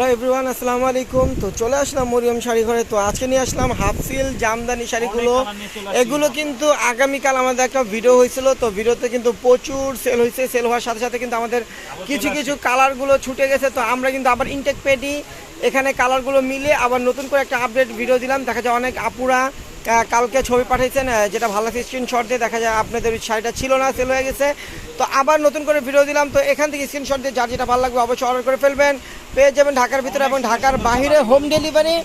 Hello everyone আসসালামু আলাইকুম তো চলে আসলাম মরিয়ম শাড়ি ঘরে তো আজকে নিয়ে আসলাম হাফ সিল জামদানি শাড়িগুলো। এগুলো কিন্তু আগামীকাল আমাদের একটা ভিডিও হয়েছিল। তো ভিডিওতে কিন্তু প্রচুর সেল হয়েছে। সেল হওয়ার সাথে সাথে কিন্তু আমাদের কিছু কিছু কালারগুলো ছুটে গেছে। তো আমরা কিন্তু আবার ইনটেক পেডি এখানে কালারগুলো মিলে আবার নতুন করে একটা আপডেট ভিডিও দিলাম। দেখা যায় অনেক আপুরা কালকে ছবি পাঠিয়েছেন যেটা ভালো স্ক্রিনশট দিয়ে দেখা যায় আপনাদের ওই শাড়িটা ছিল না সেল হয়ে গেছে। তো আবার নতুন করে ভিডিও দিলাম, তো এখান থেকে স্ক্রিনশট দিয়ে যার যেটা ভালো লাগবে অবশ্যই অর্ডার করে ফেলবেন। পেয়ে যাবেন ঢাকার ভিতরে এবং ঢাকার বাইরে হোম ডেলিভারি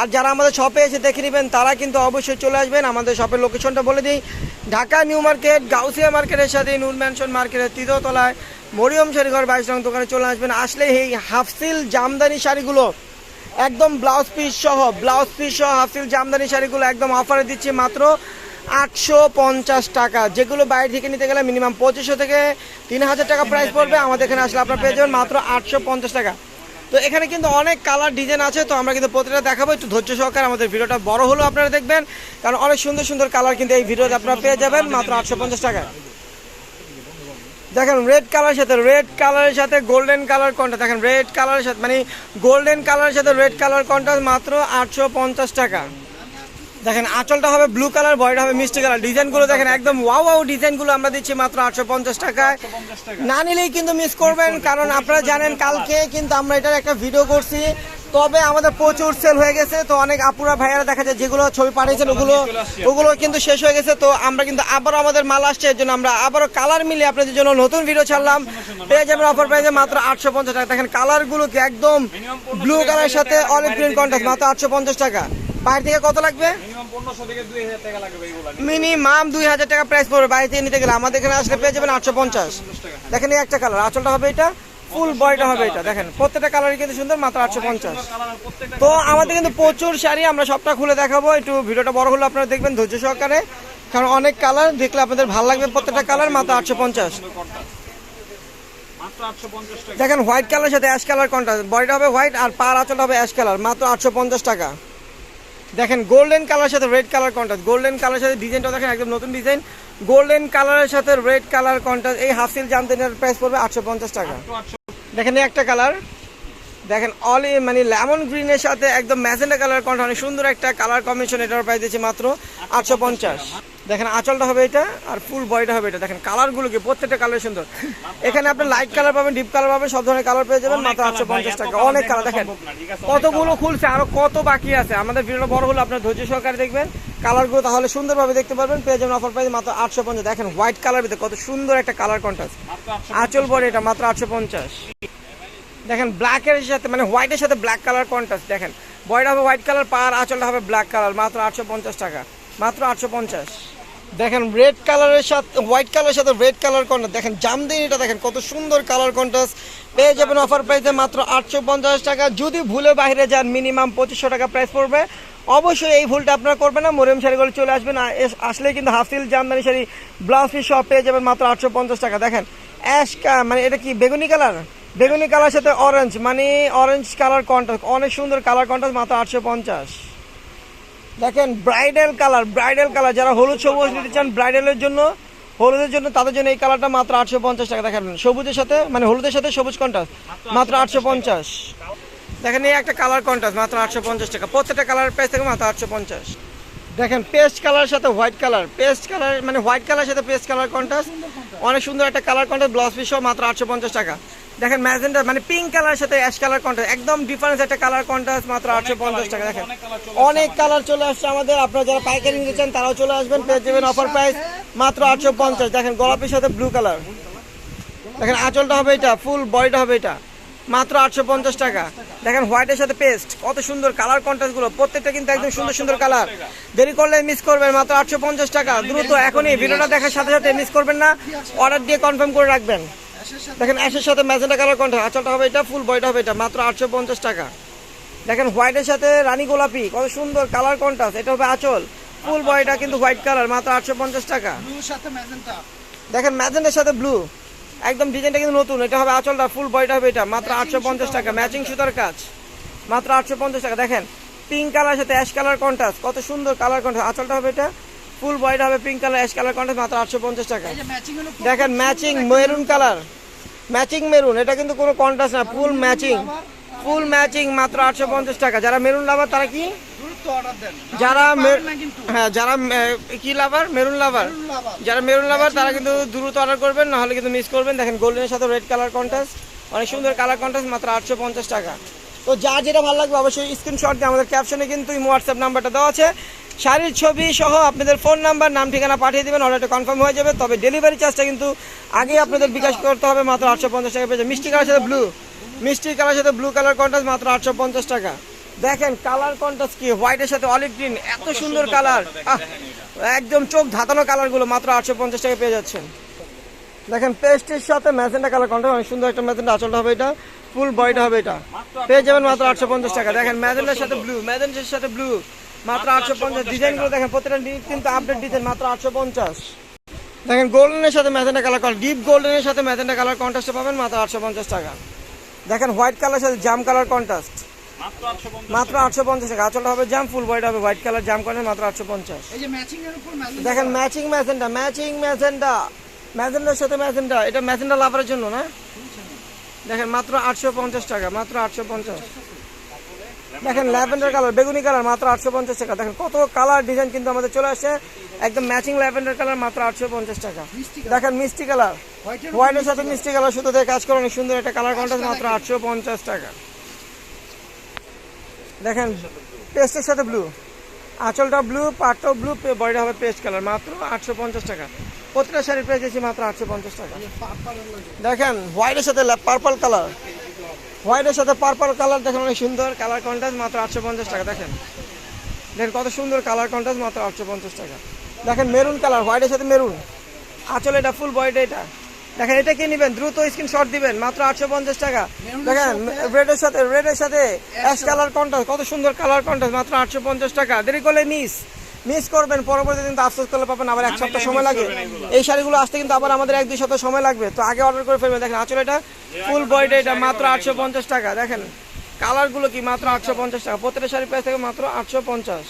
আর যারা আমাদের শপে এসে দেখে নেবেন, তারা কিন্তু অবশ্যই চলে আসবেন। আমাদের শপের লোকেশনটা বলে দিই। ঢাকা নিউ মার্কেট, গাউসিয়া মার্কেটের সাথে নূর ম্যানশন মার্কেটের তৃতীয়তলায় মরিয়ম শাড়িঘর বাইশ রং দোকানে চলে আসবেন। আসলে এই হাফসিল জামদানি শাড়িগুলো একদম ব্লাউজ পিস সহ, ব্লাউজ পিস সহ হাফসিল জামদানি শাড়িগুলো একদম অফারে দিচ্ছি মাত্র আটশো পঞ্চাশ টাকা। যেগুলো বাইরে থেকে নিতে গেলে মিনিমাম পঁচিশশো থেকে তিন হাজার টাকা প্রাইস পড়বে। আমাদের এখানে আসলে আপনার পেয়ে যাবেন মাত্র আটশো পঞ্চাশ টাকা। তো এখানে কিন্তু অনেক কালার ডিজাইন আছে, তো আমরা কিন্তু প্রতিটা দেখাবো। একটু ধৈর্য সহকারে আমাদের ভিডিওটা বড় হলেও আপনারা দেখবেন, কারণ অনেক সুন্দর সুন্দর কালার কিন্তু এই ভিডিওতে আপনারা পেয়ে যাবেন মাত্র আটশো পঞ্চাশ টাকা দেখেন রেড কালারের সাথে রেড কালারের সাথে গোল্ডেন কালার কোনটা দেখেন রেড কালারের সাথে মানে গোল্ডেন কালারের সাথে রেড কালার কোনটা মাত্র আটশো পঞ্চাশ টাকা। দেখেন, আঁচলটা হবে ব্লু কালার বয়টা হবে মিষ্টি কালার ডিজাইনগুলো দেখেন, একদম ওয়াও ওয়াও ডিজাইনগুলো আমরা দিচ্ছি মাত্র আটশো পঞ্চাশ টাকায়। না নিলেই কিন্তু মিস করবেন, কারণ আপনারা জানেন, কালকে কিন্তু আমরা এটার একটা ভিডিও করছি। তবে আমাদের প্রচুর সেল হয়ে গেছে তো অনেক আপুরা ভাইয়ারা দেখা যায় যেগুলো ছবি পাঠিয়েছেন ওগুলো ওগুলো কিন্তু শেষ হয়ে গেছে তো আমরা কিন্তু আবারও আমাদের মাল আসছে এর জন্য আমরা আবারও কালার মিলে আপনাদের জন্য নতুন ভিডিও ছাড়লাম। পেয়ে যাবেন অফার পেয়ে মাত্র আটশো পঞ্চাশ টাকা। দেখেন কালারগুলো কি একদম ব্লু কালারের সাথে অলিভ গ্রিন কন্ট্রাস্ট মাত্র আটশো পঞ্চাশ টাকা। বাইরে থেকে কত লাগবে? মিনিমাম দুই হাজার টাকা প্রাইস পড়বে বাইরে থেকে নিতে গেলে। আমাদের এখানে আসলে পেয়ে যাবেন আটশো পঞ্চাশ। দেখেন এই একটা কালার আঁচলটা হবে এটা। ফুল বয়টা হবে এটা, দেখেন। প্রত্যেকটা কালারই কিন্তু সুন্দর, মাত্র আটশো পঞ্চাশ। তো আমাদের কিন্তু প্রচুর শাড়ি, আমরা সবটা খুলে দেখাবো। একটু ভিডিওটা বড় হলে আপনারা দেখবেন ধৈর্য সহকারে। কারণ অনেক কালার দেখলে আপনাদের ভালো লাগবে প্রত্যেকটা কালার মাত্র আটশো পঞ্চাশ। দেখেন হোয়াইট কালার সাথে অ্যাশ কালার কন্ট্রাস্ট বডিটা হবে হোয়াইট আর পার আঁচলটা হবে অ্যাশ কালার মাত্র আটশো পঞ্চাশ টাকা। দেখেন গোল্ডেন কালার সাথে red colour contrast golden colour সাথে ডিজাইনটা দেখেন, একদম নতুন ডিজাইন গোল্ডেন কালারের সাথে রেড কালার কন্ট্রাস্ট এই হাফসিল জামতেন প্রাইস পড়বে আটশো পঞ্চাশ টাকা। দেখেন একটা কালার। দেখেন অল মানে লেমন গ্রিনের সাথে একদম ম্যাজেন্ডা কালার কন্ট্রাস্ট অনেক সুন্দর একটা কালার কম্বিনেশন এটার প্রাইস দিয়েছে মাত্র আটশো পঞ্চাশ। দেখেন আঁচলটা হবে এটা আর ফুল বডিটা হবে এটা। দেখেন কালারগুলো কি প্রত্যেকটা কালার সুন্দর। এখানে আপনি লাইট কালার পাবেন ডিপ কালার পাবেন সব ধরনের কালার পেয়ে যাবেন মাত্র আটশো পঞ্চাশ টাকা। অনেক কালার দেখেন? কতগুলো খুলছে আরও কত বাকি আছে? আমাদের ভিডিওটা বড় হলে আপনার ধৈর্য সহকারে দেখবেন। কালারগুলো তাহলে সুন্দরভাবে দেখতে পারবেন পেয়ে যাবেন অফার প্রাইস মাত্র আটশো পঞ্চাশ। দেখেন হোয়াইট কালার ভিতরে কত সুন্দর একটা কালার কন্ট্রাস্ট আঁচল বডি এটা মাত্র আটশো পঞ্চাশ। দেখেন ব্ল্যাকের সাথে মানে হোয়াইটের সাথে ব্ল্যাক কালার কন্ট্রাস্ট দেখেন। বডিটা হবে হোয়াইট কালার পার আঁচলটা হবে ব্ল্যাক কালার মাত্র আটশো পঞ্চাশ টাকা। মাত্র আটশো পঞ্চাশ। দেখেন রেড কালারের সাথে হোয়াইট কালারের সাথে রেড কালার কন্ট্রাস্ট দেখেন, জামদিনিটা দেখেন, কত সুন্দর কালার কন্ট্রাস্ট পেয়ে যাবেন অফার প্রাইসে মাত্র আটশো পঞ্চাশ টাকা। যদি ভুলে বাইরে যান মিনিমাম পঁচিশশো টাকা প্রাইস পড়বে। অবশ্যই এই ভুলটা আপনারা করবেন না, মরিয়ম শাড়িগুলো চলে আসবেন আসলেই কিন্তু half silk jamdani sari blouse piece সব পেয়ে যাবেন মাত্র আটশো পঞ্চাশ টাকা। দেখেন অ্যাশ মানে এটা কি, বেগুনি কালার বেগুনি কালার সাথে অরেঞ্জ মানে অরেঞ্জ কালার কন্ট্রাস্ট অনেক সুন্দর কালার কন্ট্রাস্ট মাত্র আটশো পঞ্চাশ। দেখেন ব্রাইডাল কালার ব্রাইডাল কালার যারা হলুদ সবুজ নিতে চান ব্রাইডালের জন্য, হলুদের জন্য তাদের জন্য এই কালারটা মাত্র আটশো পঞ্চাশ টাকা। দেখেন, সবুজের সাথে মানে হলুদের সাথে সবুজ কন্ট্রাস্ট মাত্র আটশো পঞ্চাশ। দেখেন, এই একটা কালার কন্ট্রাস্ট মাত্র আটশো পঞ্চাশ টাকা। প্রত্যেকটা কালার প্রাইস থেকে মাত্র আটশো পঞ্চাশ। দেখেন পেস্ট কালার সাথে হোয়াইট কালার পেস্ট কালার মানে হোয়াইট কালার সাথে পেস্ট কালার কন্ট্রাস্ট অনেক সুন্দর একটা কালার কন্ট্রাস্ট ব্লাউজ পিস মাত্র আটশো পঞ্চাশ টাকা। দেখেন ম্যাজেন্ডা মানে পিঙ্ক কালার সাথে অ্যাশ কালার কন্ট্রাস্ট একদম ডিফারেন্স একটা কালার কন্ট্রাস্ট মাত্র আটশো পঞ্চাশ টাকা দেখেন। অনেক কালার চলে আসছে আমাদের। আপনারা যারা পাইকারি নিতে চান তারাও চলে আসবেন পেয়ে যাবেন অফার প্রাইস মাত্র আটশো পঞ্চাশ। দেখেন গোলাপের সাথে ব্লু কালার দেখেন আঁচলটা হবে এটা ফুল বডিটা হবে এটা মাত্র আটশো পঞ্চাশ টাকা। দেখেন হোয়াইটের সাথে পেস্ট কত সুন্দর কালার কন্ট্রাস্টগুলো প্রত্যেকটা কিন্তু একদম সুন্দর সুন্দর কালার দেরি করলে মিস করবেন মাত্র আটশো পঞ্চাশ টাকা। দ্রুত এখনই ভিডিওটা দেখার সাথে সাথে মিস করবেন না। অর্ডার দিয়ে কনফার্ম করে রাখবেন। দেখেন অ্যাশের সাথে ম্যাজেন্টা কালার কন্ট্রাস্ট আঁচলটা হবে এটা ফুল বডিটা হবে এটা মাত্র আটশো পঞ্চাশ টাকা। দেখেন হোয়াইটের সাথে রানী গোলাপি কত সুন্দর কালার কন্ট্রাস্ট এটা হবে আঁচল। ফুল বয়টা কিন্তু হোয়াইট কালার মাত্র আটশো পঞ্চাশ টাকা। দেখেন ম্যাজেন্টের সাথে ব্লু। একদম ডিজাইনটা কিন্তু নতুন। এটা হবে আঁচলটা ফুল বডিটা হবে এটা মাত্র আটশো পঞ্চাশ টাকা। ম্যাচিং সুতার কাজ। মাত্র আটশো পঞ্চাশ টাকা। দেখেন পিঙ্ক কালার সাথে অ্যাশ কালার কন্ট্রাস্ট কত সুন্দর কালার কন্ট্রাস্ট আঁচলটা হবে এটা ফুল বয়টা হবে pink colour ash colour contrast মাত্র আটশো পঞ্চাশ টাকা। দেখেন matching maroon colour. Matching maroon এটা কিন্তু কোনো কন্ট্রাস্ট না ফুল ম্যাচিং। ফুল ম্যাচিং মাত্র আটশো পঞ্চাশ টাকা। যারা মেরুন লাভার তারা কি? যারা হ্যাঁ যারা কি লাভার মেরুন লাভার লাভার। যারা মেরুন লাভার তারা কিন্তু দ্রুত অর্ডার করবেন নাহলে কিন্তু মিস করবেন। দেখেন গোল্ডেনের সাথে রেড কালার কন্ট্রাস্ট অনেক সুন্দর কালার কন্ট্রাস্ট মাত্র আটশো পঞ্চাশ টাকা। তো যা যেটা ভালো লাগবে অবশ্যই স্ক্রিনশট দিয়ে আমাদের ক্যাপশনে কিন্তু হোয়াটসঅ্যাপ নাম্বারটা দেওয়া আছে। শাড়ির ছবি সহ আপনাদের ফোন নাম্বার নাম, ঠিকানা পাঠিয়ে দেবেন অর্ডারটা কনফার্ম হয়ে যাবে। তবে ডেলিভারি চার্জটা কিন্তু আগেই আপনাদের বিকাশ করতে হবে, মাত্র আটশো পঞ্চাশ টাকা পেয়েছে। মিষ্টি কালার সাথে ব্লু মিষ্টি কালার সাথে ব্লু কালার কন্ট্রাস্ট মাত্র আটশো পঞ্চাশ টাকা। দেখেন কালার কন্ট্রাস্ট কি? হোয়াইটের সাথে অলিভ গ্রিন এত সুন্দর কালার একদম চোখ ধাতানো কালারগুলো মাত্র আটশো পঞ্চাশ টাকা পেয়ে যাচ্ছেন। দেখেন পেস্টের সাথে ম্যাজেন্টা কালার কন্ট্রাস্ট অনেক সুন্দর একটা ম্যাজেন্টা আচলটা হবে এটা। ফুল বয়টা হবে এটা। পেয়ে যাবেন মাত্র আটশো পঞ্চাশ টাকা। দেখেন ম্যাজেন্টার সাথে ব্লু ম্যাজেন্টার সাথে ব্লু মাত্র আটশো পঞ্চাশ। ডিজাইনগুলো দেখেন প্রত্যেকটা কিন্তু আপডেট ডিজাইন মাত্র আটশো পঞ্চাশ। দেখেন গোল্ডেনের সাথে ম্যাজেন্টা কালার কল ডিপ গোল্ডেনের সাথে ম্যাজেন্টা কালার কন্ট্রাস্টে পাবেন মাত্র আটশো পঞ্চাশ টাকা। দেখেন হোয়াইট কালার সাথে জাম কালার কন্ট্রাস্ট মাত্র আটশো পঞ্চাশ টাকা। আচলটা হবে জাম ফুল বয়টা হবে হোয়াইট কালার জাম করেন মাত্র আটশো পঞ্চাশ। দেখেন ম্যাচিং ম্যাজেন্টা ম্যাচিং ম্যাজেন্টা ম্যাজেন্টার সাথে ম্যাজেন্টা এটা ম্যাজেন্টা লাভারের জন্য না? দেখেন মাত্র আটশো পঞ্চাশ টাকা মাত্র আটশো পঞ্চাশ। দেখেন ল্যাভেন্ডার কালার বেগুনি কালার মাত্র আটশো পঞ্চাশ টাকা। দেখেন কত কালার ডিজাইন কিন্তু আমাদের চলে আসছে। একদম ম্যাচিং ল্যাভেন্ডার কালার মাত্র আটশো পঞ্চাশ টাকা। দেখেন মিষ্টি কালার। হোয়াইটের সাথে মিষ্টি কালার সুতো দিয়ে কাজ করে অনেক সুন্দর একটা কালার কন্ট্রাস্ট মাত্র আটশো পঞ্চাশ টাকা। দেখেন পেস্টের সাথে ব্লু আঁচলটা ব্লু পাটটাও ব্লু বডিটা হবে পেস্ট কালার মাত্র আটশো পঞ্চাশ টাকা। প্রতিটা শাড়ির প্রাইস আছে মাত্র আটশো পঞ্চাশ টাকা। দেখেন হোয়াইটের সাথে পার্পল কালার হোয়াইটের সাথে পার্পল কালার দেখেন, অনেক সুন্দর কালার কন্ট্রাস্ট মাত্র আটশো পঞ্চাশ টাকা। দেখেন দেখেন কত সুন্দর কালার কন্ট্রাস্ট মাত্র আটশো পঞ্চাশ টাকা। দেখেন মেরুন কালার হোয়াইটের সাথে মেরুন আঁচল এটা ফুল বয়টা এটা দেখেন এটা কি নেবেন? দ্রুত স্ক্রিনশট দিবেন মাত্র আটশো পঞ্চাশ টাকা। দেখেন রেডের সাথে রেডের সাথে অ্যাশ কালার কন্ট্রাস্ট কত সুন্দর কালার কন্ট্রাস্ট মাত্র আটশো পঞ্চাশ টাকা। দেরি করলে মিস মিস করবেন পরবর্তী দিন তো আফসোস করলে পাবেন আবার এক সপ্তাহ সময় লাগে। এই শাড়িগুলো আসতে কিন্তু আবার আমাদের এক দুই সপ্তাহ সময় লাগবে। তো আগে অর্ডার করে ফেলবেন। দেখেন আঁচল এটা ফুল বয়টা এটা মাত্র আটশো পঞ্চাশ টাকা। দেখেন কালারগুলো কি? মাত্র আটশো পঞ্চাশ টাকা। প্রত্যেকটা শাড়ি প্রাইস থেকে মাত্র আটশো পঞ্চাশ।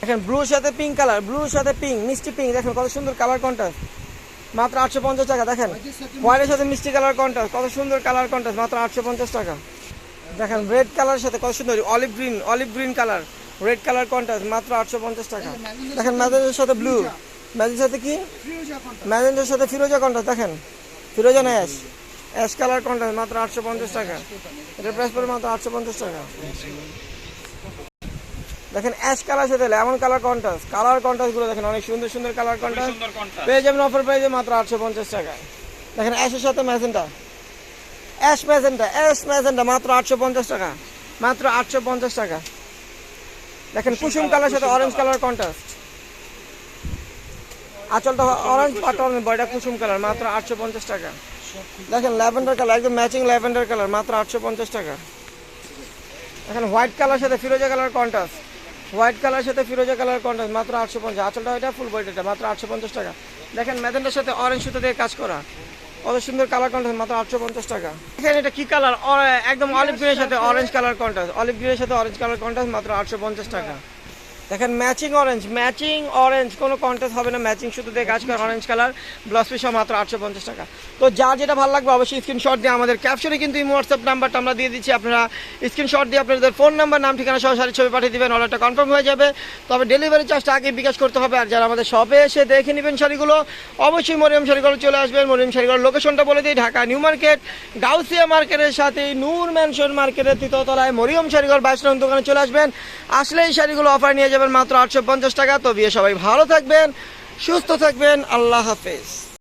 দেখেন ব্লুর সাথে পিঙ্ক কালার ব্লুর সাথে পিঙ্ক মিষ্টি পিঙ্ক দেখেন কত সুন্দর কালার কন্ট্রাস্ট মাত্র আটশো পঞ্চাশ টাকা, দেখেন। হোয়াইটের সাথে মিষ্টি কালার কন্ট্রাস্ট কত সুন্দর কালার কন্ট্রাস্ট মাত্র আটশো পঞ্চাশ টাকা। দেখেন রেড কালার সাথে কত সুন্দর olive green olive green colour red colour contrast মাত্র আটশো পঞ্চাশ টাকা। দেখেন, ম্যাজেন্টার সাথে ব্লু ম্যাজেন্টার সাথে কি? ম্যাজেন্টার সাথে ফিরোজা কন্ট্রাস্ট দেখেন। ফিরোজা না অ্যাশ অ্যাশ কালার কন্ট্রাস্ট মাত্র আটশো পঞ্চাশ টাকা। এটার প্রাইস পড়বে মাত্র আটশো পঞ্চাশ টাকা। দেখেন অ্যাশ কালার সাথে লেমন কালার কন্ট্রাস্ট কালার কন্ট্রাস্টগুলো দেখেন অনেক সুন্দর সুন্দর কালার কন্ট্রাস্ট পেয়ে যাবেন অফার পেয়ে যাবেন মাত্র আটশো পঞ্চাশ টাকায়। দেখেন অ্যাশের সাথে magenta. Ash magenta ash magenta মাত্র আটশো পঞ্চাশ টাকা। মাত্র আটশো পঞ্চাশ টাকা। দেখেন কুসুম কালার সাথে অরেঞ্জ কালার কন্ট্রাস্ট আঁচলটা অরেঞ্জ পাট অরেঞ্জ বয়টা কুসুম কালার মাত্র আটশো পঞ্চাশ টাকা। দেখেন ল্যাভেন্ডার কালার একদম ম্যাচিং ল্যাভেন্ডার কালার মাত্র আটশো পঞ্চাশ টাকা। এখন হোয়াইট কালার সাথে ফিরোজা কালার কন্ট্রাস্ট হোয়াইট কালার সাথে ফিরোজা কালার কন্ট্রাস্ট মাত্র আটশো পঞ্চাশ। আঁচলটা এটা ফুল বডিটা মাত্র আটশো পঞ্চাশ টাকা। দেখেন ম্যাজেন্টার সাথে অরেঞ্জ সুতো দিয়ে কাজ করা। কত সুন্দর কালার কন্ট্রাস্ট মাত্র আটশো পঞ্চাশ টাকা। দেখেন এটা কি কালার একদম অলিভ গ্রিনের সাথে অরেঞ্জ কালার কন্ট্রাস্ট অলিভ গ্রিনের সাথে অরেঞ্জ কালার কন্ট্রাস্ট মাত্র আটশো পঞ্চাশ টাকা। দেখেন ম্যাচিং অরেঞ্জ ম্যাচিং অরেঞ্জ কোনো কন্টেস্ট হবে না ম্যাচিং শুধু দিয়ে কাজ করে অরেঞ্জ কালার ব্লাউজ পিস মাত্র আটশো পঞ্চাশ টাকা। তো যার যেটা ভালো লাগবে অবশ্যই স্ক্রিনশট দিয়ে আমাদের ক্যাপশনে কিন্তু এই হোয়াটসঅ্যাপ নাম্বারটা আমরা দিয়ে দিচ্ছি। আপনারা স্ক্রিনশট দিয়ে আপনাদের ফোন নাম্বার নাম, ঠিকানা সহ শাড়ির ছবি পাঠিয়ে দিবেন অর্ডারটা কনফার্ম হয়ে যাবে। তবে ডেলিভারি চার্জটা আগে বিকাশ করতে হবে। আর যারা আমাদের শপে এসে দেখে নেবেন শাড়িগুলো, অবশ্যই মরিয়ম শাড়িগুলো চলে আসবেন। মরিয়ম শাড়িগুলোর লোকেশনটা বলে দিই, ঢাকা নিউ মার্কেট, গাউসিয়া মার্কেটের সাথে নূর ম্যানশন মার্কেটের তৃতীয়তলায় মরিয়ম শাড়িঘর বাইশ দোকানে চলে আসবেন। আসলে এই শাড়িগুলো অফার নিয়ে যাবেন মাত্র আটশো পঞ্চাশ টাকা। তো বিয়ে সবাই ভালো থাকবেন সুস্থ থাকবেন। আল্লাহ হাফেজ।